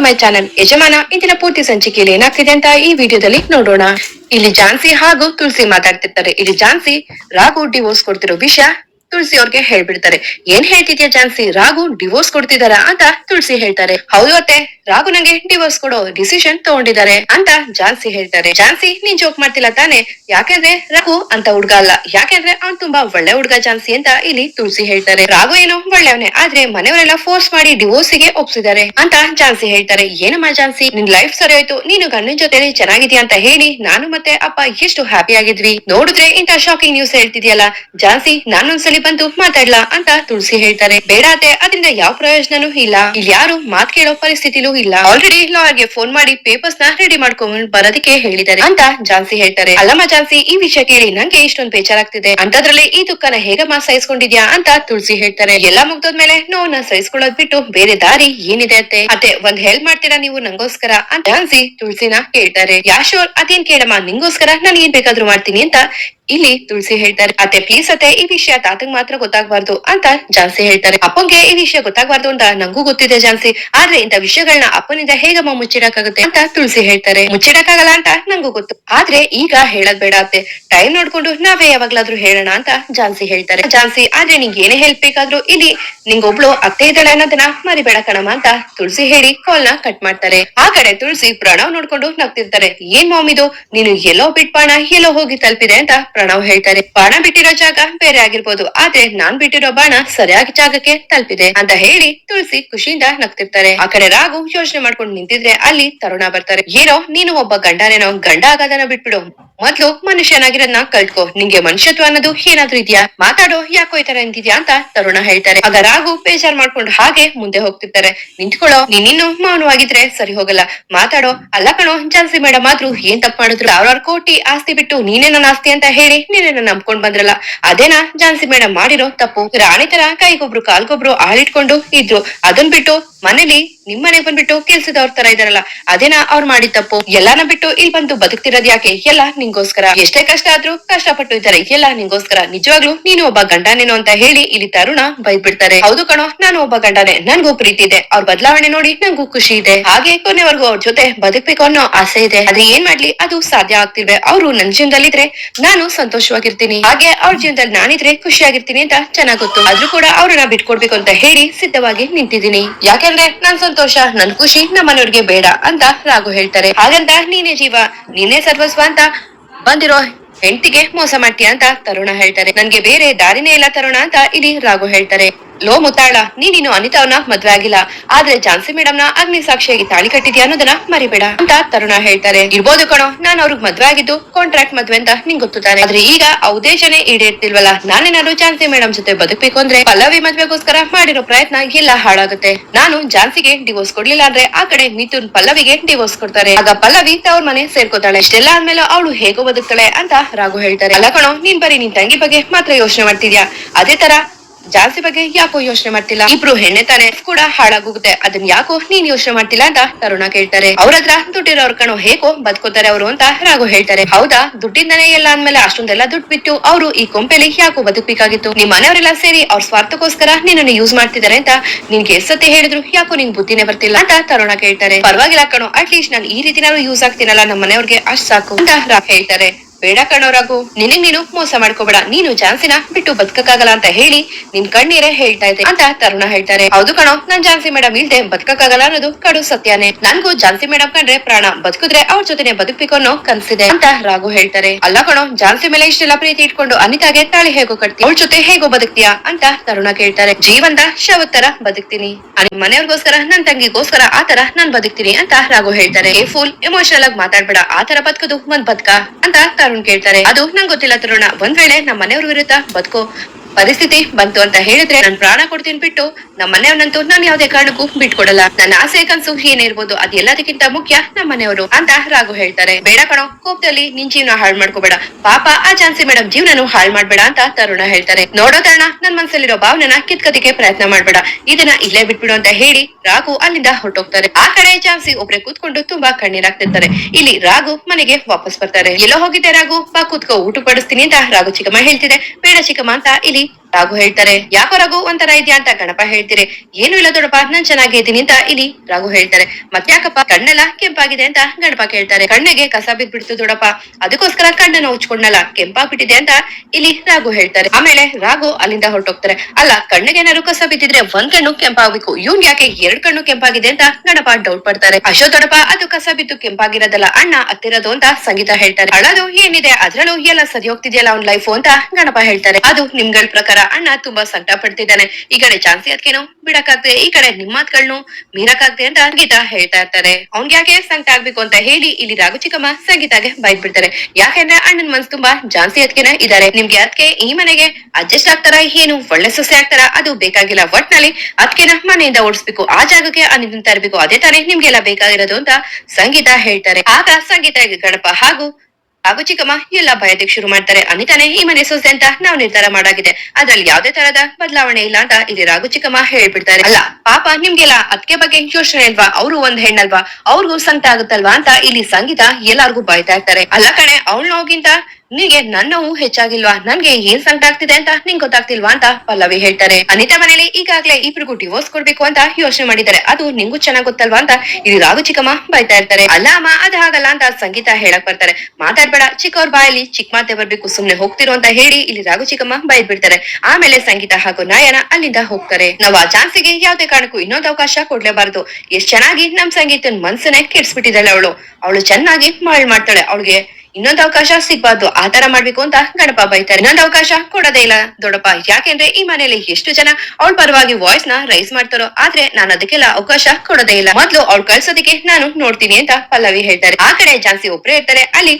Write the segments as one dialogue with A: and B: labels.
A: My channel ಯಜಮಾನ. ಇಂದಿನ ಪೂರ್ತಿ ಸಂಚಿಕೆಯಲ್ಲಿ ಏನಾಗ್ತಿದೆ ಅಂತ ಈ ವಿಡಿಯೋದಲ್ಲಿ ನೋಡೋಣ. ಇಲ್ಲಿ ಜಾನ್ಸಿ ಹಾಗೂ ತುಳಸಿ ಮಾತಾಡ್ತಿರ್ತಾರೆ. ಇಲ್ಲಿ ಜಾನ್ಸಿ, ರಾಘು ಡಿವೋರ್ಸ್ ಕೊಡ್ತಿರೋ ವಿಷಯ ತುಳಸಿ ಅವ್ರಿಗೆ ಹೇಳ್ಬಿಡ್ತಾರೆ. ಏನ್ ಹೇಳ್ತಿದ್ಯಾ ಜಾನ್ಸಿ ರಾಘು ಡಿವೋರ್ಸ್ ಕೊಡ್ತಿದಾರ ಅಂತ ತುಳಸಿ ಹೇಳ್ತಾರೆ. ಹೌದು ಅತ್ತೆ ರಾಘು ನಂಗೆ ಡಿವೋರ್ಸ್ ಕೊಡೋ ಡಿಸಿಷನ್ ತಗೊಂಡಿದ್ದಾರೆ ಅಂತ ಜಾನ್ಸಿ ಹೇಳ್ತಾರೆ. ಜಾನ್ಸಿ ನೀನ್ ಜೋಕ್ ಮಾಡ್ತಿಲ್ಲ ತಾನೆ? ಯಾಕಂದ್ರೆ ರಾಘು ಅಂತ ಹುಡ್ಗ ಅಲ್ಲ. ಯಾಕಂದ್ರೆ ಅವ್ನ್ ತುಂಬಾ ಒಳ್ಳೆ ಹುಡ್ಗ ಜಾನ್ಸಿ ಅಂತ ಇಲ್ಲಿ ತುಳಸಿ ಹೇಳ್ತಾರೆ. ರಾಘು ಏನೋ ಒಳ್ಳೆಯವನೇ, ಆದ್ರೆ ಮನೆಯವರೆಲ್ಲ ಫೋರ್ಸ್ ಮಾಡಿ ಡಿವೋರ್ಸ್ಗೆ ಒಪ್ಸಿದ್ದಾರೆ ಅಂತ ಜಾನ್ಸಿ ಹೇಳ್ತಾರೆ. ಏನಮ್ಮ ಜಾನ್ಸಿ ನಿನ್ ಲೈಫ್ ಸರಿ ಹೋಯ್ತು. ನೀನು ಗಂಡನ ಜೊತೆಲಿ ಚೆನ್ನಾಗಿದ್ಯಾ ಅಂತ ಹೇಳಿ ನಾನು ಮತ್ತೆ ಅಪ್ಪ ಎಷ್ಟು ಹ್ಯಾಪಿ ಆಗಿದ್ವಿ. ನೋಡಿದ್ರೆ ಇಂತ ಶಾಕಿಂಗ್ ನ್ಯೂಸ್ ಹೇಳ್ತಿದ್ಯಲ್ಲ. ಜಾನ್ಸಿ ನಾನೊಂದ್ಸಲಿ ಬಂದು ಮಾತಾಡ್ಲಾ ಅಂತ ತುಳಸಿ ಹೇಳ್ತಾರೆ. ಬೇಡ ಅತ್ತೆ, ಅದರಿಂದ ಯಾವ ಪ್ರಯೋಜನನೂ ಇಲ್ಲ. ಇಲ್ಲಿ ಯಾರು ಮಾತ್ ಕೇಳೋ ಪರಿಸ್ಥಿತಿಲೂ ಇಲ್ಲ. ಆಲ್ರೆಡಿ ಲಾಯರ್ಗೆ ಫೋನ್ ಮಾಡಿ ಪೇಪರ್ಸ್ನ ರೆಡಿ ಮಾಡ್ಕೊಂಡ್ ಬರೋದಕ್ಕೆ ಹೇಳಿದ್ದಾರೆ ಅಂತ ಜಾನ್ಸಿ ಹೇಳ್ತಾರೆ. ಅಲ್ಲಮ್ಮ ಜಾನ್ಸಿ, ಈ ವಿಷಯ ಕೇಳಿ ನಂಗೆ ಇಷ್ಟೊಂದು ಬೇಜಾರಾಗ್ತಿದೆ. ಅಂತದ್ರಲ್ಲಿ ಈ ದುಃಖನ ಹೇಗಮ್ಮ ಸಹಿಸ್ಕೊಂಡಿದ್ಯಾ ಅಂತ ತುಳಸಿ ಹೇಳ್ತಾರೆ. ಎಲ್ಲಾ ಮುಗ್ದೋದ್ಮೇಲೆ ನೋವನ್ನ ಸಹಿಸ್ಕೊಳ್ಳೋದ್ ಬಿಟ್ಟು ಬೇರೆ ದಾರಿ ಏನಿದೆ ಅತ್ತೆ? ಅತ್ತೆ, ಒಂದ್ ಹೆಲ್ಪ್ ಮಾಡ್ತೀರಾ ನೀವು ನಂಗೋಸ್ಕರ ಅಂತ ಜಾನ್ಸಿ ತುಳಸಿನ ಕೇಳ್ತಾರೆ. ಯಾಶೋರ್ ಅದೇನ್ ಕೇಳಮ್ಮ, ನಿಂಗೋಸ್ಕರ ನಾನು ಏನ್ ಬೇಕಾದ್ರೂ ಮಾಡ್ತೀನಿ ಅಂತ ಇಲ್ಲಿ ತುಳಸಿ ಹೇಳ್ತಾರೆ, ಅತ್ತೆ ಪ್ಲೀಸ್ ಅತ್ತೆ, ಈ ವಿಷಯ ತಾತಗ್ ಮಾತ್ರ ಗೊತ್ತಾಗ್ಬಾರ್ದು ಅಂತ ಜಾನ್ಸಿ ಹೇಳ್ತಾರೆ. ಅಪ್ಪಂಗೆ ಈ ವಿಷಯ ಗೊತ್ತಾಗ್ಬಾರ್ದು ಅಂತ ನಂಗೂ ಗೊತ್ತಿದೆ ಜಾನ್ಸಿ. ಆದ್ರೆ ಇಂತ ವಿಷಯಗಳನ್ನ ಅಪ್ಪನಿಂದ ಹೇಗಮ್ಮ ಮುಚ್ಚಿಡಕಾಗುತ್ತೆ ಅಂತ ತುಳಸಿ ಹೇಳ್ತಾರೆ. ಮುಚ್ಚಿಡಕ್ಕಾಗಲ್ಲ ಅಂತ ನಂಗೂ ಗೊತ್ತು. ಆದ್ರೆ ಈಗ ಹೇಳದ್ ಬೇಡ ಅತ್ತೆ. ಟೈಮ್ ನೋಡ್ಕೊಂಡು ನಾವೇ ಯಾವಾಗ್ಲಾದ್ರೂ ಹೇಳೋಣ ಅಂತ ಜಾನ್ಸಿ ಹೇಳ್ತಾರೆ. ಜಾನ್ಸಿ, ಆದ್ರೆ ನಿಂಗೆ ಏನೇ ಹೆಲ್ಪ್ ಬೇಕಾದ್ರೂ ಇಲ್ಲಿ ನಿಂಗೊಬ್ಳು ಅತ್ತೆ ಇದ್ದಾಳೆ ಅನ್ನೋದನ್ನ ಮರಿಬೇಡ ಕಣಮ್ಮ ಅಂತ ತುಳಸಿ ಹೇಳಿ ಕಾಲ್ನ ಕಟ್ ಮಾಡ್ತಾರೆ. ಆ ಕಡೆ ತುಳಸಿ ಪ್ರಣವ್ ನೋಡ್ಕೊಂಡು ನಗ್ತಿರ್ತಾರೆ. ಏನ್ ಮಾಮಿದು ನೀನು ಎಲ್ಲೋ ಬಿಟ್ಪಾಣ ಎಲ್ಲೋ ಹೋಗಿ ತಲುಪಿದೆ ಅಂತ ಪ್ರಣವ್ ಹೇಳ್ತಾರೆ ಬಾಣ ಬಿಟ್ಟಿರೋ ಜಾಗ ಬೇರೆ ಆಗಿರ್ಬೋದು, ಆದ್ರೆ ನಾನ್ ಬಿಟ್ಟಿರೋ ಬಾಣ ಸರಿಯಾಗಿ ಜಾಗಕ್ಕೆ ತಲುಪಿದೆ ಅಂತ ಹೇಳಿ ತುಳಸಿ ಖುಷಿಯಿಂದ ನಗ್ತಿರ್ತಾರೆ ಆ ಕಡೆ ರಾಘು ಯೋಚನೆ ಮಾಡ್ಕೊಂಡು ನಿಂತಿದ್ರೆ ಅಲ್ಲಿ ತರುಣ ಬರ್ತಾರೆ. ಏನೋ ನೀನು ಒಬ್ಬ ಗಂಡನೇನೋ, ಗಂಡ ಆಗೋದನ್ನ ಬಿಟ್ಬಿಡು. ಮೊದ್ಲು ಮನುಷ್ಯನಾಗಿರೋದ್ನ ಕಲ್ತ್ಕೋ ನಿಂಗೆ ಮನುಷ್ಯತ್ವ ಅನ್ನೋದು ಏನಾದ್ರೂ ಇದೆಯಾ? ಮಾತಾಡೋ, ಯಾಕೋ ಈ ತರ ನಿಂತಿದ್ಯಾ ಅಂತ ತರುಣ ಹೇಳ್ತಾರೆ. ಆಗ ರಾಘು ಬೇಜಾರ್ ಮಾಡ್ಕೊಂಡು ಹಾಗೆ ಮುಂದೆ ಹೋಗ್ತಿರ್ತಾರೆ. ನಿಂತ್ಕೊಳ್ಳೋ, ನೀನಿನ್ನು ಮೌನವಾಗಿದ್ರೆ ಸರಿ ಹೋಗಲ್ಲ. ಮಾತಾಡೋ, ಅಲ್ಲ ಕಣೋ ಜಾನ್ಸಿ ಮೇಡಮ್ ಆದ್ರೂ ಏನ್ ತಪ್ಪು ಮಾಡಿದ್ರು? ಸಾವಿರಾರು ಕೋಟಿ ಆಸ್ತಿ ಬಿಟ್ಟು ನೀನೇ ನನ್ನ ಆಸ್ತಿ ಅಂತ ಹೇಳಿ ನೀನೇನ ನಂಬ್ಕೊಂಡ್ ಬಂದ್ರಲ್ಲ. ಅದೇನಾ? ಜಾನ್ಸಿ ಮೇಡಮ್ ಮಾಡಿರೋ ತಪ್ಪು. ರಾಣಿ ತರ ಕೈಗೊಬ್ರು, ಕಾಲ್ಗೊಬ್ರು ಆಳಿಟ್ಕೊಂಡು ಇದ್ರು. ಅದನ್ ಬಿಟ್ಟು ಮನೇಲಿ ನಿಮ್ಮನೆ ಬಂದ್ಬಿಟ್ಟು ಕೆಲ್ಸದವ್ರ ತರ ಇದಾರಲ್ಲ. ಅದೇನಾ ಅವ್ರು ಮಾಡಿದ ತಪ್ಪು? ಎಲ್ಲಾನ ಬಿಟ್ಟು ಇಲ್ಲಿ ಬಂದು ಬದುಕ್ತಿರೋದ್ ಯಾಕೆ? ಎಲ್ಲ ನಿಂಗೋಸ್ಕರ ಎಷ್ಟೇ ಕಷ್ಟ ಆದ್ರೂ ಕಷ್ಟಪಟ್ಟು ಇದ್ದಾರೆ. ಎಲ್ಲ ನಿಂಗೋಸ್ಕರ ನಿಜವಾಗ್ಲೂ ನೀನು ಒಬ್ಬ ಗಂಡನೇನೋ ಅಂತ ಹೇಳಿ ಇಲ್ಲಿ ತರುಣ ಬೈದ್ಬಿಡ್ತಾರೆ. ಹೌದು ಕಣೋ, ನಾನು ಒಬ್ಬ ಗಂಡನೇ. ನನ್ಗೂ ಪ್ರೀತಿ ಇದೆ. ಅವ್ರ ಬದಲಾವಣೆ ನೋಡಿ ನಂಗೂ ಖುಷಿ ಇದೆ. ಹಾಗೆ ಕೊನೆವರೆಗೂ ಅವ್ರ ಜೊತೆ ಬದುಕ್ಬೇಕು ಅನ್ನೋ ಆಸೆ ಇದೆ. ಅದೇ ಏನ್ ಮಾಡ್ಲಿ? ಅದು ಸಾಧ್ಯ ಆಗ್ತಿಲ್ವೆ. ಅವ್ರು ನನ್ ಜೀವನದಲ್ಲಿದ್ರೆ ನಾನು ಸಂತೋಷವಾಗಿರ್ತೀನಿ. ಹಾಗೆ ಅವ್ರ ಜೀವನದಲ್ಲಿ ನಾನಿದ್ರೆ ಖುಷಿಯಾಗಿರ್ತೀನಿ ಅಂತ ಚೆನ್ನಾಗ್ ಗೊತ್ತು. ಆದ್ರೂ ಕೂಡ ಅವ್ರನ್ನ ಬಿಟ್ಕೊಡ್ಬೇಕು ಅಂತ ಹೇಳಿ ಸಿದ್ಧವಾಗಿ ನಿಂತಿದ್ದೀನಿ. ಯಾಕೆಂದ್ರೆ ನನ್ ಸಂತೋಷ, ನನ್ ಖುಷಿ ನಮ್ಮನೆಯವ್ರಿಗೆ ಬೇಡ ಅಂತ ರಾಘು ಹೇಳ್ತಾರೆ. ಹಾಗಂತ ನೀನೇ ಜೀವ, ನೀನೇ ಸರ್ವಸ್ವ ಅಂತ ಬಂದಿರೋ, ಹೆಂಡತಿಗೆ ಮೋಸ ಮಾಡ್ತೀಯ ಅಂತ ತರುಣ ಹೇಳ್ತಾರೆ. ನನ್ಗೆ ಬೇರೆ ದಾರಿನೇ ಇಲ್ಲ ತರುಣ ಅಂತ ಇಲ್ಲಿ ರಾಘು ಹೇಳ್ತಾರೆ. ಲೋ ಮುತ್ತಾಳ, ನೀನಿನ್ನು ಅನಿತಾವ್ನ ಮದ್ವೆ ಆಗಿಲ್ಲ. ಆದ್ರೆ ಜಾನ್ಸಿ ಮೇಡಮ್ನ ಅಗ್ನಿ ಸಾಕ್ಷಿಯಾಗಿ ತಾಳಿ ಕಟ್ಟಿದ್ಯಾ ಅನ್ನೋದನ್ನ ಮರಿಬೇಡ ಅಂತ ತರುಣ ಹೇಳ್ತಾರೆ. ಇರ್ಬೋದು ಕಣೋ, ನಾನ್ ಅವ್ರಿಗೆ ಮದ್ವೆ ಆಗಿದ್ದು ಕಾಂಟ್ರಾಕ್ಟ್ ಮದ್ವೆ ಅಂತ ನಿಂಗ್ ಗೊತ್ತಾನೆ ಆದ್ರೆ ಈಗ ಆ ಈಡೇರ್ತಿಲ್ವಲ್ಲ, ನಾನೇನಾದ್ರು ಜಾನ್ಸಿ ಮೇಡಮ್ ಜೊತೆ ಬದುಕಬೇಕು ಅಂದ್ರೆ ಪಲ್ಲವಿ ಮದ್ವೆಗೋಸ್ಕರ ಮಾಡಿರೋ ಪ್ರಯತ್ನ ಎಲ್ಲ ಹಾಳಾಗುತ್ತೆ. ನಾನು ಜಾನ್ಸಿಗೆ ಡಿವೋರ್ಸ್ ಕೊಡ್ಲಿಲ್ಲ ಅಂದ್ರೆ ಆ ಕಡೆ ಮಿಥುನ್ ಪಲ್ಲವಿಗೆ ಡಿವೋರ್ಸ್ ಕೊಡ್ತಾರೆ. ಆಗ ಪಲ್ಲವಿ ತವ್ರ ಮನೆ ಸೇರ್ಕೋತಾಳೆ. ಇಷ್ಟೆಲ್ಲ ಆದ್ಮೇಲೆ ಅವಳು ಹೇಗೋ ಬದುಕ್ತಾಳೆ ಅಂತ ರಾಘು ಹೇಳ್ತಾರೆ. ಅಲ್ಲ ಕಣೋ, ನೀನ್ ಬರೀ ನಿನ್ ತಂಗಿ ಬಗ್ಗೆ ಮಾತ್ರ ಯೋಚನೆ ಮಾಡ್ತಿದ್ಯಾ? ಅದೇ ತರ ಜಾಸ್ತಿ ಬಗ್ಗೆ ಯಾಕೋ ಯೋಚನೆ ಮಾಡ್ತಿಲ್ಲ? ಇಬ್ರು ಹೆಣ್ಣೆ ತಾನೆ ಕೂಡ ಹಾಳಾಗುತ್ತೆ ಅದನ್ನ ಯಾಕೋ ನೀನ್ ಯೋಚನೆ ಮಾಡ್ತಿಲ್ಲ ಅಂತ ತರುಣ ಕೇಳ್ತಾರೆ. ಅವ್ರ ಹತ್ರ ದುಡ್ಡಿರೋರ್ ಕಣೋ ಹೇಗೋ ಬದುಕೋತಾರೆ ಅವರು ಅಂತ ರಾಘು ಹೇಳ್ತಾರೆ. ಹೌದಾ? ದುಡ್ಡಿಂದನೇ ಎಲ್ಲ ಅಂದ್ಮೇಲೆ ಅಷ್ಟೊಂದೆಲ್ಲ ದುಡ್ಡು ಬಿಟ್ಟು ಅವರು ಈ ಕೊಂಪೆಲಿ ಯಾಕೋ ಬದುಕ್ಬೇಕಾಗಿತ್ತು? ನಿಮ್ ಮನೆಯವರೆಲ್ಲ ಸೇರಿ ಅವ್ರ ಸ್ವಾರ್ಥಕ್ಕೋಸ್ಕರ ನಿನ್ನನ್ನು ಯೂಸ್ ಮಾಡ್ತಿದ್ದಾರೆ ಅಂತ ನಿನ್ಗೆ ಎಷ್ಟತಿ ಹೇಳಿದ್ರು ಯಾಕೋ ನಿನ್ ಬುದ್ಧಿನೇ ಬರ್ತಿಲ್ಲ ಅಂತ ತರುಣ ಕೇಳ್ತಾರೆ. ಪರವಾಗಿಲ್ಲ ಕಣೋ ಅಟ್ಲೀಸ್ಟ್ ನಾನು ಈ ರೀತಿನಾದ್ರು ಯೂಸ್ ಆಗ್ತೀನಲ್ಲ ನಮ್ಮ ಮನೆಯವ್ರಿಗೆ, ಅಷ್ಟ್ ಸಾಕು ಅಂತ ಹೇಳ್ತಾರೆ. ಬೇಡ ಕಣೋ ರಘು. ನಿನಗ್ ನೀನು ಮೋಸ ಮಾಡ್ಕೋಬೇಡ. ನೀನು ಝಾನ್ಸಿನ ಬಿಟ್ಟು ಬದುಕಕ್ಕಾಗಲ್ಲ ಅಂತ ಹೇಳಿ ನಿನ್ ಕಣ್ಣೀರೇ ಹೇಳ್ತಾ ಇದೆ ಅಂತ ತರುಣ ಹೇಳ್ತಾರೆ. ಹೌದು ಕಣೋ, ನಾನ್ ಝಾನ್ಸಿ ಮೇಡಮ್ ಇಲ್ದೆ ಬದುಕಕ್ಕಾಗಲ್ಲ ಅನ್ನೋದು ಕಡು ಸತ್ಯನೇ. ನನ್ಗೂ ಜಾನ್ಸಿ ಮೇಡಮ್ ಕಂಡ್ರೆ ಪ್ರಾಣ. ಬದುಕಿದ್ರೆ ಅವ್ರ ಜೊತೆನೆ ಬದುಕ್ಬೇಕು ಅನ್ನೋ ಕನ್ಸಿದೆ ಅಂತ ರಾಘು ಹೇಳ್ತಾರೆ. ಅಲ್ಲ ಕಣೋ ಜಾನ್ಸಿ ಮೇಲೆ ಇಷ್ಟೆಲ್ಲ ಪ್ರೀತಿ ಇಟ್ಕೊಂಡು ಅನಿತಾಗೆ ತಾಳಿ ಹೇಗೋ ಕಟ್ತಿ. ಅವ್ರ ಜೊತೆ ಹೇಗೋ ಬದುಕ್ತೀಯಾ ಅಂತ ತರುಣ ಕೇಳ್ತಾರೆ. ಜೀವಂತ ಶವತ್ತರ ತರ ಬದುಕ್ತೀನಿ ಮನೆಯವ್ರಿಗೋಸ್ಕರ, ನನ್ ತಂಗಿಗೋಸ್ಕರ ಆ ತರ ನಾನ್ ಬದುಕ್ತೀನಿ ಅಂತ ರಾಘು ಹೇಳ್ತಾರೆ. ಫುಲ್ ಎಮೋಷನಲ್ ಆಗಿ ಮಾತಾಡ್ಬೇಡ. ಆ ತರ ಬದುಕೋದು ಒಂದ್ ಬದುಕ. ಅಂತ ತರುಣ್ ಕೇಳ್ತಾರೆ. ಅದು ನಂಗೆ ಗೊತ್ತಿಲ್ಲ ತರುಣ. ಒಂದ್ ವೇಳೆ ನಮ್ಮ ಮನೆಯವ್ರ ವಿರುದ್ಧ ಬದುಕೋ ಪರಿಸ್ಥಿತಿ ಬಂತು ಅಂತ ಹೇಳಿದ್ರೆ ನಾನು ಪ್ರಾಣ ಕೊಡ್ತೀನಿ ಬಿಟ್ಟು ನಮ್ಮ ಮನೆಯವ್ರನ್ನಂತೂ ನಾನು ಯಾವ್ದೇ ಕಾರಣಕ್ಕೂ ಬಿಟ್ಕೊಡಲ್ಲ. ನನ್ನ ಆಸೆ ಕನ್ಸು ಏನಿರ್ಬೋದು ಅದು ಎಲ್ಲದಕ್ಕಿಂತ ಮುಖ್ಯ ನಮ್ಮ ಮನೆಯವರು ಅಂತ ರಾಘು ಹೇಳ್ತಾರೆ. ಬೇಡ ಕಣೋ, ಕೋಪದಲ್ಲಿ ನಿನ್ ಜೀವನ ಹಾಳು ಮಾಡ್ಕೋಬೇಡ. ಪಾಪ ಆ ಚಾನ್ಸಿ ಮೇಡಮ್ ಜೀವನನು ಹಾಳು ಮಾಡ್ಬೇಡ ಅಂತ ತರುಣ ಹೇಳ್ತಾರೆ. ನೋಡೋ ತರುಣ, ನನ್ ಮನ್ಸಲ್ಲಿರೋ ಭಾವನೆನ ಕಿತ್ಕದಿಕ್ಕೆ ಪ್ರಯತ್ನ ಮಾಡ್ಬೇಡ. ಇದನ್ನ ಇಲ್ಲೇ ಬಿಟ್ಬಿಡು ಅಂತ ಹೇಳಿ ರಾಘು ಅಲ್ಲಿಂದ ಹೊರಟೋಗ್ತಾರೆ ಆ ಕಡೆ ಚಾನ್ಸಿ ಒಬ್ರೆ ಕೂತ್ಕೊಂಡು ತುಂಬಾ ಕಣ್ಣೀರಾಗ್ತಿರ್ತಾರೆ ಇಲ್ಲಿ ರಾಘು ಮನೆಗೆ ವಾಪಸ್ ಬರ್ತಾರೆ. ಎಲ್ಲೋ ಹೋಗಿದ್ದೆ ರಾಘು? ಬಾ ಕೂತ್ಕೋ ಊಟ ಪಡಿಸ್ತೀನಿ ಅಂತ ರಾಘು ಚಿಕ್ಕಮ್ಮ ಹೇಳ್ತಿದೆ. ಬೇಡ ಚಿಕ್ಕಮ್ಮ ಅಂತ ಇಲ್ಲಿ Bye. ರಾಘು ಹೇಳ್ತಾರೆ, ಯಾಕೋ ರಘು, ಒಂಥರ ಇದೆಯಾ ಅಂತ ಗಣಪ ಹೇಳ್ತೀರಿ. ಏನು ಇಲ್ಲ ದೊಡ್ಡಪ್ಪ, ನಾನ್ ಚೆನ್ನಾಗಿದ್ದೀನಿ ಅಂತ ಇಲ್ಲಿ ರಾಘು ಹೇಳ್ತಾರೆ. ಮತ್ತ್ಯಾಕಪ್ಪ ಕಣ್ಣೆಲ್ಲ ಕೆಂಪಾಗಿದೆ ಅಂತ ಗಣಪ ಕೇಳ್ತಾರೆ. ಕಣ್ಣಿಗೆ ಕಸ ಬಿದ್ಬಿಡ್ತು ದೊಡ್ಡಪ್ಪ. ಅದಕ್ಕೋಸ್ಕರ ಕಣ್ಣನ್ನ ಉಚ್ಕೊಂಡಲ್ಲ, ಕೆಂಪಾಗ್ಬಿಟ್ಟಿದೆ ಅಂತ ಇಲ್ಲಿ ರಾಘು ಹೇಳ್ತಾರೆ. ಆಮೇಲೆ ರಾಘು ಅಲ್ಲಿಂದ ಹೊರಟೋಗ್ತಾರೆ. ಅಲ್ಲ, ಕಣ್ಣಿಗೆ ಏನಾದ್ರು ಕಸ ಬಿದ್ದಿದ್ರೆ ಒಂದ್ ಕಣ್ಣು ಕೆಂಪಾಗ್ಬೇಕು. ಇವ್ನ್ ಯಾಕೆ ಎರಡ್ ಕಣ್ಣು ಕೆಂಪಾಗಿದೆ ಅಂತ ಗಣಪ ಡೌಟ್ ಪಡ್ತಾರೆ. ಅಶೋ ದೊಡ್ಡಪ್ಪ, ಅದು ಕಸ ಬಿದ್ದು ಕೆಂಪಾಗಿರೋದಲ್ಲ, ಅಣ್ಣ ಹತ್ತಿರೋದು ಅಂತ ಸಂಗೀತ ಹೇಳ್ತಾರೆ. ಅಳದು ಏನಿದೆ, ಅದ್ರಲ್ಲೂ ಎಲ್ಲ ಸರಿ ಹೋಗ್ತಿದೆಯಲ್ಲ ಅವ್ನ್ ಲೈಫ್ ಅಂತ ಗಣಪ ಹೇಳ್ತಾರೆ. ಅದು ನಿಮ್ಗಳ ಪ್ರಕಾರ. ಅಣ್ಣ ತುಂಬಾ ಸಂಕಟ ಪಡ್ತಿದ್ದಾನೆ ಈ ಕಡೆ ಚಾನ್ಸಿ ಅದಕ್ಕೇನು ಬಿಡಕ್ಕಾಗ್ತದೆ, ಈ ಕಡೆ ನಿಮ್ ಮಾತುಗಳನ್ನು ಮೀರಕ್ಕಾಗ್ತದೆ ಅಂತ ಸಂಗೀತ ಹೇಳ್ತಾ ಇರ್ತಾರೆ ಅವ್ನ್ಗೆ ಯಾಕೆ ಸಂಕಟ ಆಗ್ಬೇಕು ಅಂತ ಹೇಳಿ ಇಲ್ಲಿ ರಾಘು ಚಿಕ್ಕಮ್ಮ ಸಂಗೀತಾಗೆ ಬಿಡ್ತಾರೆ ಯಾಕೆಂದ್ರೆ ಅಣ್ಣನ ಮನ್ಸ್ ತುಂಬಾ ಜಾನ್ಸಿ ಅದಕ್ಕೆನ ಇದಾರೆ. ನಿಮ್ಗೆ ಅದಕ್ಕೆ ಈ ಮನೆಗೆ ಅಡ್ಜಸ್ಟ್ ಆಗ್ತಾರ ಏನು? ಒಳ್ಳೆ ಸೊಸೆ ಆಗ್ತಾರ? ಅದು ಬೇಕಾಗಿಲ್ಲ. ಒಟ್ನಲ್ಲಿ ಅದಕ್ಕೆನ ಮನೆಯಿಂದ ಓಡಿಸ್ಬೇಕು. ಆ ಜಾಗಕ್ಕೆ ಅನಿಂದ ತರಬೇಕು. ಅದೇ ತಾನೇ ನಿಮ್ಗೆಲ್ಲ ಬೇಕಾಗಿರೋದು ಅಂತ ಸಂಗೀತ ಹೇಳ್ತಾರೆ. ಆಗ ಸಂಗೀತ ಗಣಪ ಹಾಗೂ ಹಾಗೂ ಚಿಕ್ಕಮ್ಮ ಎಲ್ಲ ಭಯದಕ್ಕೆ ಶುರು ಮಾಡ್ತಾರೆ. ಅನಿತಾನೆ, ಈ ಮನೆ ಸೊಸೆ ಅಂತ ನಾವು ನಿರ್ಧಾರ ಮಾಡಾಗಿದೆ. ಅದ್ರಲ್ಲಿ ಯಾವ್ದೇ ತರದ ಬದಲಾವಣೆ ಇಲ್ಲ ಅಂತ ಇಲ್ಲಿ ರಾಘು ಚಿಕ್ಕಮ್ಮ ಹೇಳ್ಬಿಡ್ತಾರೆ. ಅಲ್ಲ, ಪಾಪ ನಿಮ್ಗೆಲ್ಲ ಅದಕ್ಕೆ ಬಗ್ಗೆ ಯೋಚನೆ ಅಲ್ವಾ? ಅವರು ಒಂದ್ ಹೆಣ್ಣಲ್ವಾ? ಅವ್ರಿಗೂ ಸಂಕಟ ಆಗುತ್ತಲ್ವಾ ಅಂತ ಇಲ್ಲಿ ಸಂಗೀತ ಎಲ್ಲಾರ್ಗೂ ಬೈತಾ ಇರ್ತಾರೆ. ಅಲ್ಲ ಕಣೆ, ಅವಳ ನೋವಿಗಿಂತ ನಿನಗೆ ನನ್ನ ನೋವು ಹೆಚ್ಚಾಗಿಲ್ವಾ? ನನ್ಗೆ ಏನ್ ಸಂಕಟ ಆಗ್ತಿದೆ ಅಂತ ನಿಂಗ್ ಗೊತ್ತಾಗ್ತಿಲ್ವಾ ಅಂತ ಪಲ್ಲವಿ ಹೇಳ್ತಾರೆ. ಅನಿತಾ ಮನೇಲಿ ಈಗಾಗ್ಲೇ ಇಬ್ರಿಗೂ ಡಿವೋರ್ಸ್ ಕೊಡ್ಬೇಕು ಅಂತ ಯೋಚನೆ ಮಾಡಿದ್ದಾರೆ. ಅದು ನಿಂಗೂ ಚೆನ್ನಾಗ್ ಗೊತ್ತಲ್ವಾ ಅಂತ ಇಲ್ಲಿ ರಾಘು ಚಿಕ್ಕಮ್ಮ ಬೈತಾ ಇರ್ತಾರೆ. ಅಲ್ಲ ಅಮ್ಮ, ಅದ ಹಾಗಲ್ಲ ಅಂತ ಸಂಗೀತ ಹೇಳಕ್ ಬರ್ತಾರೆ. ಮಾತಾಡ್ಬೇಡ, ಚಿಕ್ಕವ್ರ ಬಾಯಲ್ಲಿ ಚಿಕ್ಕ ಮಾತೆ ಬರ್ಬೇಕು, ಸುಮ್ನೆ ಹೋಗ್ತಿರೋ ಅಂತ ಹೇಳಿ ಇಲ್ಲಿ ರಾಘು ಚಿಕ್ಕಮ್ಮ ಬೈದ್ ಬಿಡ್ತಾರೆ ಆಮೇಲೆ ಸಂಗೀತ ಹಾಗೂ ನಾಯನ ಅಲ್ಲಿಂದ ಹೋಗ್ತಾರೆ. ನಾವು ಆ ಚಾನ್ಸಿಗೆ ಯಾವ್ದೇ ಕಾರಣಕ್ಕೂ ಇನ್ನೊಂದು ಅವಕಾಶ ಕೊಡ್ಲೇಬಾರ್ದು. ಎಷ್ಟ್ ಚೆನ್ನಾಗಿ ನಮ್ ಸಂಗೀತನ್ ಮನ್ಸನ್ನೇ ಕೆಡ್ಸ್ಬಿಟ್ಟಿದ್ದಾಳೆ ಅವಳು. ಅವಳು ಚೆನ್ನಾಗಿ ಮಾಳ್ ಮಾಡ್ತಾಳೆ. ಅವಳಿಗೆ ಇನ್ನೊಂದು ಅವಕಾಶ ಸಿಗ್ಬಾರ್ದು. ಆ ತರ ಮಾಡ್ಬೇಕು ಅಂತ ಗಣಪ ಬೈತಾರೆ. ಇನ್ನೊಂದು ಅವಕಾಶ ಕೊಡೋದೇ ಇಲ್ಲ. ದೊಡ್ಡಪ್ಪ, ಯಾಕೆಂದ್ರೆ ಈ ಮನೆಯಲ್ಲಿ ಎಷ್ಟು ಜನ ಅವಳ ಪರವಾಗಿ ವಾಯ್ಸ್ನ ರೈಸ್ ಮಾಡ್ತಾರೋ, ಆದ್ರೆ ನಾನು ಅದಕ್ಕೆಲ್ಲ ಅವಕಾಶ ಕೊಡೋದೇ ಇಲ್ಲ. ಮೊದ್ಲು ಅವಳು ಕಳ್ಸೋದಕ್ಕೆ ನಾನು ನೋಡ್ತೀನಿ ಅಂತ ಪಲ್ಲವಿ ಹೇಳ್ತಾರೆ. ಆ ಕಡೆ ಜಾನ್ಸಿ ಒಬ್ರೇ ಇರ್ತಾರೆ. ಅಲ್ಲಿ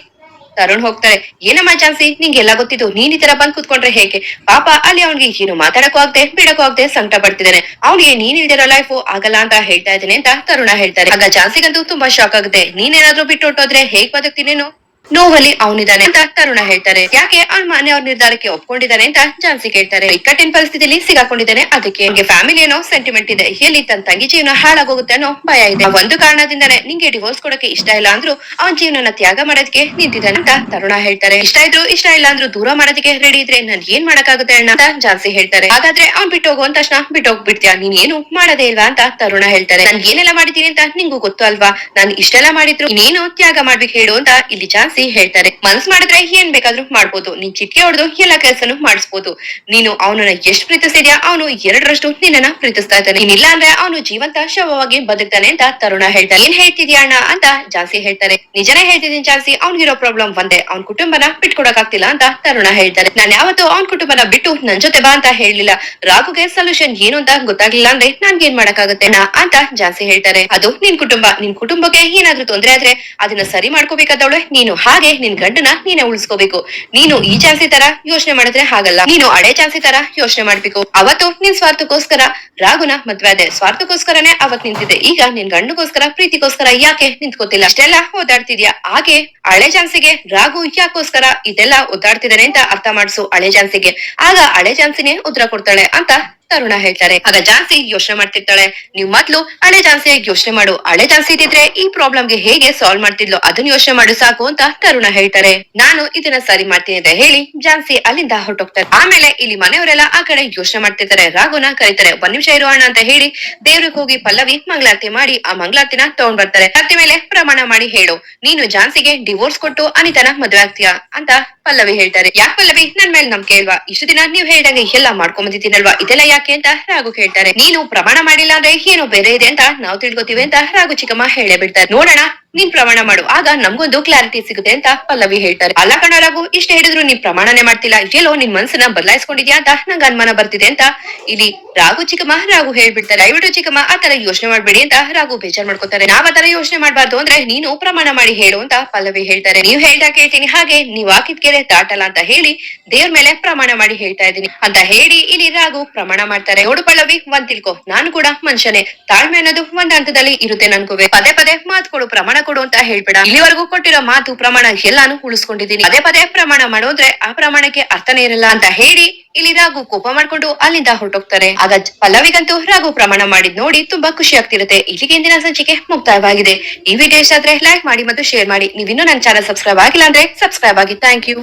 A: ತರುಣ್ ಹೋಗ್ತಾರೆ. ಏನಮ್ಮ ಚಾನ್ಸಿ ನಿಂಗೆಲ್ಲ ಗೊತ್ತಿದ್ದು ನೀನ್ ಈ ತರ ಬಂದ್ ಕುತ್ಕೊಂಡ್ರೆ ಹೇಗೆ? ಪಾಪ ಅಲ್ಲಿ ಅವ್ನಿಗೆ ಏನು ಮಾತಾಡಕ್ಕೂ ಆಗ್ದೆ, ಬಿಡಕ್ಕೂ ಆಗ್ದೆ ಸಂಕಟ ಪಡ್ತಿದ್ದಾನೆ ಅವ್ನಿಗೆ ನೀನ್ ಇಲ್ದಿರೋ ಲೈಫ್ ಆಗಲ್ಲ ಅಂತ ಹೇಳ್ತಾ ಇದ್ದೇನೆ ಅಂತ ತರುಣ ಹೇಳ್ತಾರೆ. ಆಗ ಚಾನ್ಸಿಗಂತೂ ತುಂಬಾ ಶಾಕ್ ಆಗುತ್ತೆ. ನೀನೇನಾದ್ರೂ ಬಿಟ್ಟು ಹೊಟ್ಟೋದ್ರೆ ಹೇಗ್ ಬದುಕ್ತೀನೇನು ನೋವಲ್ಲಿ ಅವನಿದ್ದಾನೆ ಅಂತ ತರುಣ ಹೇಳ್ತಾರೆ. ಯಾಕೆ ಅವ್ನ ಮನೆಯವ್ರ ನಿರ್ಧಾರಕ್ಕೆ ಒಪ್ಕೊಂಡಿದ್ದಾನೆ ಅಂತ ಜಾನ್ಸಿ ಕೇಳ್ತಾರೆ. ಇಕ್ಕಟ್ಟಿನ ಪರಿಸ್ಥಿತಿಯಲ್ಲಿ ಸಿಗಾಕೊಂಡಿದ್ದಾನೆ. ಅದಕ್ಕೆ ನಿಮ್ಗೆ ಫ್ಯಾಮಿಲಿ ಏನೋ ಸೆಂಟಿಮೆಂಟ್ ಇದೆ. ಹೇಳಿ ತನ್ನ ತಂಗಿ ಜೀವನ ಹಾಳಾಗೋಗುತ್ತೆ ಅನ್ನೋ ಭಯ ಇದೆ. ಒಂದು ಕಾರಣದಿಂದಾನೆ ನಿಂಗೆ ಡಿವೋರ್ಸ್ ಕೊಡಕ್ಕೆ ಇಷ್ಟ ಇಲ್ಲ ಅಂದ್ರೂ ಅವನ್ ಜೀವನನ ತ್ಯಾಗ ಮಾಡೋದಕ್ಕೆ ನಿಂತಿದ್ದಾನೆ ಅಂತ ತರುಣ ಹೇಳ್ತಾರೆ. ಇಷ್ಟ ಇದ್ರು ಇಷ್ಟ ಇಲ್ಲ ಅಂದ್ರು ದೂರ ಮಾಡೋದಕ್ಕೆ ರೆಡಿ ಇದ್ರೆ ನನ್ ಏನ್ ಮಾಡಕ್ಕಾಗುತ್ತೆ ಅಣ್ಣ ಅಂತ ಜಾನ್ಸಿ ಹೇಳ್ತಾರೆ. ಹಾಗಾದ್ರೆ ಅವ್ನ್ ಬಿಟ್ಟು ಹೋಗುವಂತ ತಕ್ಷಣ ಬಿಟ್ಟು ಹೋಗ್ಬಿಡ್ತೀಯ ನೀನ್ ಏನು ಮಾಡದೇ ಇಲ್ವಾ ಅಂತ ತರುಣ ಹೇಳ್ತಾರೆ. ನಾನ್ ಏನೆಲ್ಲ ಮಾಡಿದೀನಿ ಅಂತ ನಿಂಗೂ ಗೊತ್ತು ಅಲ್ವಾ? ನಾನು ಇಷ್ಟೆಲ್ಲ ಮಾಡಿದ್ರು ನೀನು ತ್ಯಾಗ ಮಾಡ್ಬೇಕು ಹೇಳು ಅಂತ ಇಲ್ಲಿ ಜಾನ್ಸಿ ಹೇಳ್ತಾರೆ. ಮನ್ಸ್ ಮಾಡಿದ್ರೆ ಏನ್ ಬೇಕಾದ್ರೂ ಮಾಡ್ಬೋದು. ನೀನ್ ಚಿಟ್ಕೆ ಹೊಡೆದು ಎಲ್ಲ ಕೆಲಸನು ಮಾಡಿಸ್ಬೋದು. ನೀನು ಅವನನ್ನ ಎಷ್ಟು ಪ್ರೀತಿಸಿದ್ಯಾ ಅವನು ಎರಡರಷ್ಟು ನಿನ್ನನ್ನ ಪ್ರೀತಿಸ್ತಾ ಇದ್ದಾನೆ. ನೀನಿಲ್ಲ ಅಂದ್ರೆ ಅವನು ಜೀವಂತ, ಶವವಾಗಿ ಬದುಕ್ತಾನೆ ಅಂತ ತರುಣ ಹೇಳ್ತಾನೆ. ಏನ್ ಹೇಳ್ತಿದ್ಯಾ ಅಣ್ಣ ಅಂತ ಜಾಸ್ತಿ ಹೇಳ್ತಾರೆ. ನಿಜನೇ ಹೇಳ್ತಿದ್ದೀನಿ ಜಾಸ್ತಿ ಅವ್ನಿಗಿರೋ ಪ್ರಾಬ್ಲಮ್ ಒಂದೇ. ಅವ್ನ್ ಕುಟುಂಬನ ಬಿಟ್ಕೊಡಕ್ಕಾಗ್ತಿಲ್ಲ ಅಂತ ತರುಣ ಹೇಳ್ತಾರೆ. ನಾನ್ ಯಾವತ್ತು ಅವ್ನ್ ಕುಟುಂಬನ ಬಿಟ್ಟು ನನ್ ಜೊತೆ ಬಾ ಅಂತ ಹೇಳಿಲ್ಲ ರಾಘುಗೆ ಸೊಲ್ಯೂಷನ್ ಏನು ಅಂತ ಗೊತ್ತಾಗ್ಲಿಲ್ಲ ಅಂದ್ರೆ ನನ್ಗೆ ಏನ್ ಮಾಡಕ್ಕಾಗತ್ತೆ ಅಂತ ಜಾಸ್ತಿ ಹೇಳ್ತಾರೆ. ಅದು ನಿನ್ ಕುಟುಂಬ. ನಿನ್ ಕುಟುಂಬಕ್ಕೆ ಏನಾದ್ರೂ ತೊಂದ್ರೆ ಆದ್ರೆ ಅದನ್ನ ಸರಿ ಮಾಡ್ಕೋಬೇಕಾದವಳೆ ನೀನು. ಹಾಗೆ ನಿನ್ ಗಂಡನ ನೀನೇ ಉಳಿಸ್ಕೋಬೇಕು. ನೀನು ಈ ಚಾನ್ಸಿ ತರ ಯೋಚನೆ ಮಾಡಿದ್ರೆ ಹಾಗಲ್ಲ. ನೀನು ಅಡೆ ಚಾನ್ಸಿ ತರ ಯೋಚನೆ ಮಾಡ್ಬೇಕು. ಅವತ್ತು ನಿನ್ ಸ್ವಾರ್ಥಕ್ಕೋಸ್ಕರ ರಾಘುನ ಮದ್ವೆ ಅದೇ ಸ್ವಾರ್ಥಕ್ಕೋಸ್ಕರನೇ ಅವತ್ ನಿಂತಿದೆ. ಈಗ ನಿನ್ ಗಂಡಗೋಸ್ಕರ, ಪ್ರೀತಿಗೋಸ್ಕರ ಯಾಕೆ ನಿಂತ್ಕೋತಿಲ್ಲ? ಇಷ್ಟೆಲ್ಲ ಓದಾಡ್ತಿದ್ಯಾ? ಹಾಗೆ ಹಳೆ ಚಾನ್ಸಿಗೆ ರಾಘು ಯಾಕೋಸ್ಕರ ಇದೆಲ್ಲ ಓದಾಡ್ತಿದ್ದಾನೆ ಅಂತ ಅರ್ಥ ಮಾಡಿಸು ಹಳೆ ಚಾನ್ಸಿಗೆ. ಆಗ ಹಳೆ ಚಾನ್ಸಿನೇ ಉತ್ತರ ಕೊಡ್ತಾಳೆ ಅಂತ ತರುಣ ಹೇಳ್ತಾರೆ. ಆಗ ಜಾನ್ಸಿ ಯೋಚನೆ ಮಾಡ್ತಿರ್ತಾಳೆ. ನೀವ್ ಮೊದ್ಲು ಹಳೆ ಜಾನ್ಸಿಯಾಗಿ ಯೋಚನೆ ಮಾಡು. ಹಳೆ ಜಾನ್ಸಿ ಇದ್ರೆ ಈ ಪ್ರಾಬ್ಲಮ್ಗೆ ಹೇಗೆ ಸಾಲ್ವ್ ಮಾಡ್ತಿದ್ಲು? ಅದನ್ನ ಯೋಚನೆ ಮಾಡು ಸಾಕು ಅಂತ ತರುಣ ಹೇಳ್ತಾರೆ. ನಾನು ಇದನ್ನ ಸರಿ ಮಾಡ್ತೀನಿ ಅಂತ ಹೇಳಿ ಜಾನ್ಸಿ ಅಲ್ಲಿಂದ ಹೊರಟೋಗ್ತಾರೆ ಆಮೇಲೆ ಇಲ್ಲಿ ಮನೆಯವರೆಲ್ಲ ಆ ಕಡೆ ಯೋಚನೆ ಮಾಡ್ತಿರ್ತಾರೆ. ರಾಘುನ ಕರೀತಾರೆ, ಒಂದ್ ನಿಮಿಷ ಅಣ್ಣ ಅಂತ ಹೇಳಿ ದೇವ್ರಿಗೆ ಹೋಗಿ ಪಲ್ಲವಿ ಮಂಗಳಾರತಿ ಮಾಡಿ ಆ ಮಂಗಳಾರತಿನ ತಗೊಂಡ್ ಬರ್ತಾರೆ. ಅರ್ತಿ ಮೇಲೆ ಪ್ರಮಾಣ ಮಾಡಿ ಹೇಳು. ನೀನು ಜಾನ್ಸಿಗೆ ಡಿವೋರ್ಸ್ ಕೊಟ್ಟು ಅನಿತನ ಮದುವೆ ಆಗ್ತೀಯಾ ಅಂತ ಪಲ್ಲವಿ ಹೇಳ್ತಾರೆ. ಯಾಕೆ ಪಲ್ಲವಿ? ನನ್ ಮೇಲೆ ನಂಬಿಕೆ ಇಲ್ವಾ? ಇಷ್ಟು ದಿನ ನೀವ್ ಹೇಳ್ದಂಗೆ ಎಲ್ಲ ಮಾಡ್ಕೊಂಡ್ ಬಂದಿದ್ದೀನಲ್ವಾ? ಇದೆಲ್ಲ ಯಾಕೆ ಅಂತ ರಾಘು ಕೇಳ್ತಾರೆ ನೀನು ಪ್ರಮಾಣ ಮಾಡಿಲ್ಲ ಅಂದ್ರೆ ಏನೋ ಬೇರೆ ಇದೆ ಅಂತ ನಾವು ತಿಳ್ಕೊತೀವಿ ಅಂತ ರಾಘು ಚಿಕ್ಕಮ್ಮ ಹೇಳೇ ಬಿಡ್ತಾರೆ. ನೋಡೋಣ. ನೀನ್ ಪ್ರಮಾಣ ಮಾಡು. ಆಗ ನಮ್ಗೊಂದು ಕ್ಲಾರಿಟಿ ಸಿಗುತ್ತೆ ಅಂತ ಪಲ್ಲವಿ ಹೇಳ್ತಾರೆ. ಅಲ್ಲ ಕಣ ರಾಘು, ಇಷ್ಟ ಹೇಳಿದ್ರು ನೀನ್ ಪ್ರಮಾಣನೇ ಮಾಡ್ತಿಲ್ಲ. ಎಲ್ಲೋ ನಿನ್ ಮನ್ಸನ್ನ ಬದಲಾಯಿಸ್ಕೊಂಡಿದ್ಯಾ ಅಂತ ನಂಗೆ ಅನುಮಾನ ಬರ್ತಿದೆ ಅಂತ ಇಲ್ಲಿ ರಾಘು ಚಿಕ್ಕಮ್ಮ, ರಾಘು ಹೇಳ್ಬಿಡ್ತಾರೆ. ದಯವಿಟ್ಟು ಚಿಕ್ಕಮ್ಮ, ಆ ತರ ಯೋಚನೆ ಮಾಡ್ಬೇಡಿ ಅಂತ ರಾಘು ಬೇಜಾರ್ ಮಾಡ್ಕೋತಾರೆ. ನಾವ್ ಆತರ ತರ ಯೋಚನೆ ಮಾಡ್ಬಾರ್ದು ಅಂದ್ರೆ ನೀನು ಪ್ರಮಾಣ ಮಾಡಿ ಹೇಳು ಅಂತ ಪಲ್ಲವಿ ಹೇಳ್ತಾರೆ. ನೀವ್ ಹೇಳ್ತಾ ಕೇಳ್ತೀನಿ ಹಾಗೆ ನೀವ್ ಹಾಕಿದ್ ಕೆರೆ ದಾಟಲ್ಲ ಅಂತ ಹೇಳಿ ದೇವ್ರ ಮೇಲೆ ಪ್ರಮಾಣ ಮಾಡಿ ಹೇಳ್ತಾ ಇದ್ದೀನಿ. ಅಂತ ಹೇಳಿ ಇಲ್ಲಿ ರಾಘು ಪ್ರಮಾಣ ಮಾಡ್ತಾರೆ. ನೋಡು ಪಲ್ಲವಿ, ಒಂದ್ ತಿಳ್ಕೊ. ನಾನು ಕೂಡ ಮನುಷ್ಯನೇ. ತಾಳ್ಮೆ ಅನ್ನೋದು ಒಂದ್ ಹಂತದಲ್ಲಿ ಇರುತ್ತೆ ನನ್ಗೂ ಪದೇ ಪದೇ ಮಾತುಗಳು ಪ್ರಮಾಣ ಕೊಡು ಅಂತ ಹೇಳ್ಬೇಡ. ಇಲ್ಲಿವರೆಗೂ ಕೊಟ್ಟಿರೋ ಮಾತು ಪ್ರಮಾಣ ಎಲ್ಲಾನು ಉಳಿಸ್ಕೊಂಡಿದ್ದೀನಿ. ಪದೇ ಪದೇ ಪ್ರಮಾಣ ಮಾಡೋದ್ರೆ ಆ ಪ್ರಮಾಣಕ್ಕೆ ಅರ್ಥನೇ ಇರಲ್ಲ ಅಂತ ಹೇಳಿ ಇಲ್ಲಿ ರಾಘು ಕೋಪ ಮಾಡ್ಕೊಂಡು ಅಲ್ಲಿಂದ ಹೊರಟೋಗ್ತಾರೆ ಆಗ ಪಲ್ಲವಿಗಂತೂ ರಾಘು ಪ್ರಮಾಣ ಮಾಡಿದ್ ನೋಡಿ ತುಂಬಾ ಖುಷಿ ಆಗ್ತಿರುತ್ತೆ. ಇಲ್ಲಿಗೆ ಇಂದಿನ ಸಂಚಿಕೆ ಮುಕ್ತಾಯವಾಗಿದೆ. ಈ ವಿಡಿಯೋ ಇಷ್ಟ ಆದ್ರೆ ಲೈಕ್ ಮಾಡಿ ಮತ್ತು ಶೇರ್ ಮಾಡಿ. ನೀವಿನ್ನೂ ನನ್ನ ಚಾನಲ್ ಸಬ್ಸ್ಕ್ರೈಬ್ ಆಗಿಲ್ಲ ಅಂದ್ರೆ ಸಬ್ಸ್ಕ್ರೈಬ್ ಆಗಿ. Thank you